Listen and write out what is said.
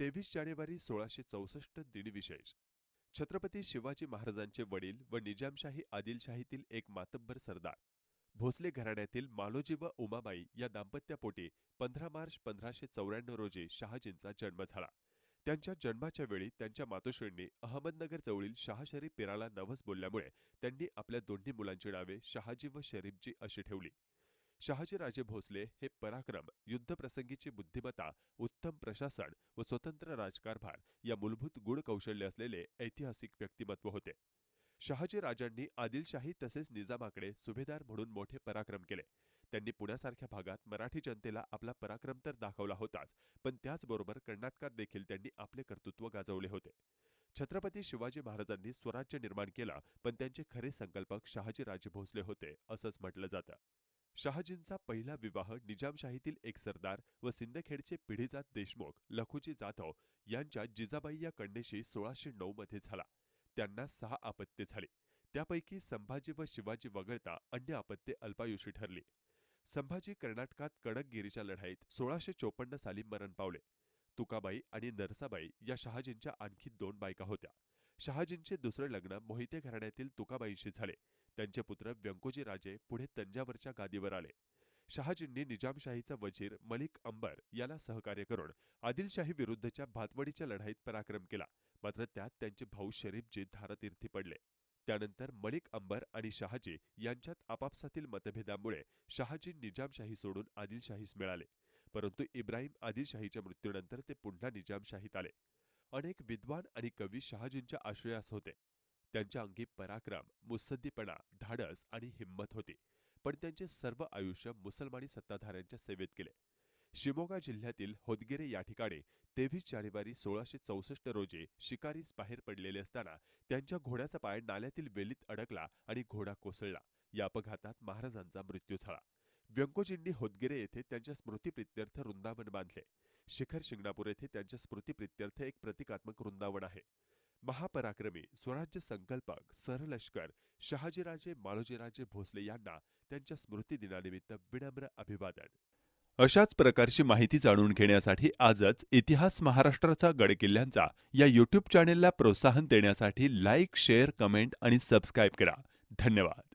तेवीस जानेवारी सोळाशे चौसष्ट दिनविशेष छत्रपती शिवाजी महाराजांचे वडील व निजामशाही आदिलशाहीतील एक मातब्बर सरदार. भोसले घराण्यातील मालोजी व उमाबाई या दाम्पत्यापोटी पंधरा मार्च पंधराशे चौऱ्याण्णव रोजी शहाजींचा जन्म झाला. त्यांच्या जन्माच्या वेळी त्यांच्या मातोश्रींनी अहमदनगर जवळील शहाशरी पिराला नवस बोलल्यामुळे त्यांनी आपल्या दोन्ही मुलांची नावे शहाजी व शरीफजी अशी ठेवली. शहाजीराजे भोसले हे पराक्रम युद्धप्रसंगीची बुद्धिमत्ता उत्तम प्रशासन व स्वतंत्र राजकारभार या मूलभूत गुण कौशल्य असलेले ऐतिहासिक व्यक्तिमत्व होते. शहाजी राजांनी आदिलशाही तसेच निजामाकडे सुभेदार म्हणून मोठे पराक्रम केले. त्यांनी पुण्यासारख्या भागात मराठी जनतेला आपला पराक्रम तर दाखवला होताच पण त्याचबरोबर कर्नाटकात देखील त्यांनी आपले कर्तृत्व गाजवले होते. छत्रपती शिवाजी महाराजांनी स्वराज्य निर्माण केला पण त्यांचे खरे संकल्पक शहाजीराजे भोसले होते असंच म्हटलं जातं. शहाजींचा पहिला विवाह निजामशाहीतील एक सरदार व सिंदखेडचे पिढीजात देशमुख लखुजी जाधव यांच्या जिजाबाई या कन्येशी सोळाशे नऊ मध्ये झाला. त्यांना सहा आपत्ते झाली. त्यापैकी संभाजी व शिवाजी वगळता अन्य आपत्ते अल्पायुषी ठरली. संभाजी कर्नाटकात कडकगिरीच्या लढाईत सोळाशे चोपन्न साली मरण पावले. तुकाबाई आणि नरसाबाई या शहाजींच्या आणखी दोन बायका होत्या. शहाजींचे दुसरे लग्न मोहिते घराण्यातील तुकाबाईंशी झाले. त्यांचे पुत्र व्यंकोजी राजे पुढे तंजावरच्या गादीवर आले. शहाजींनी निजामशाहीचा वजीर मलिक अंबर याला सहकार्य करून आदिलशाही विरुद्धच्या भातवडीच्या लढाईत पराक्रम केला. मात्र त्यात त्यांचे भाऊ शरीफजी धारतीर्थी पडले. त्यानंतर मलिक अंबर आणि शहाजी यांच्यात आपापसातील मतभेदामुळे शहाजी निजामशाही सोडून आदिलशाहीस मिळाले. परंतु इब्राहिम आदिलशाहीच्या मृत्यूनंतर ते पुन्हा निजामशाहीत आले. अनेक विद्वान आणि कवी शहाजींच्या आश्रयास होते. त्यांच्या अंगी पराक्रम मुत्सद्दीपणा धाडस आणि हिंमत होती. पण त्यांचे सर्व आयुष्य मुसलमानी सत्ताधाऱ्यांच्या सेवेत गेले. शिमोगा जिल्ह्यातील होदगिरे या ठिकाणी तेवीस जानेवारी सोळाशे चौसष्ट रोजी शिकारीस बाहेर पडलेले असताना त्यांच्या घोड्याचा पाय नाल्यातील वेलीत अडकला आणि घोडा कोसळला. या अपघातात महाराजांचा मृत्यू झाला. व्यंकोजींनी होदगिरे येथे त्यांच्या स्मृतीप्रित्यर्थ वृंदावन बांधले. शिखर शिंगणापूर येथे त्यांच्या स्मृतीप्रित्यर्थ एक प्रतिकात्मक वृंदावन आहे. महापराक्रमी स्वराज्य संकल्पक सरलष्कर शहाजीराजे मालोजीराजे भोसले यांना त्यांच्या स्मृतिदिनानिमित्त विनम्र अभिवादन. अशाच प्रकारची माहिती जाणून घेण्यासाठी आजच इतिहास महाराष्ट्राचा गडकिल्ल्यांचा या यूट्यूब चॅनेलला प्रोत्साहन देण्यासाठी लाईक शेअर कमेंट आणि सबस्क्राईब करा. धन्यवाद.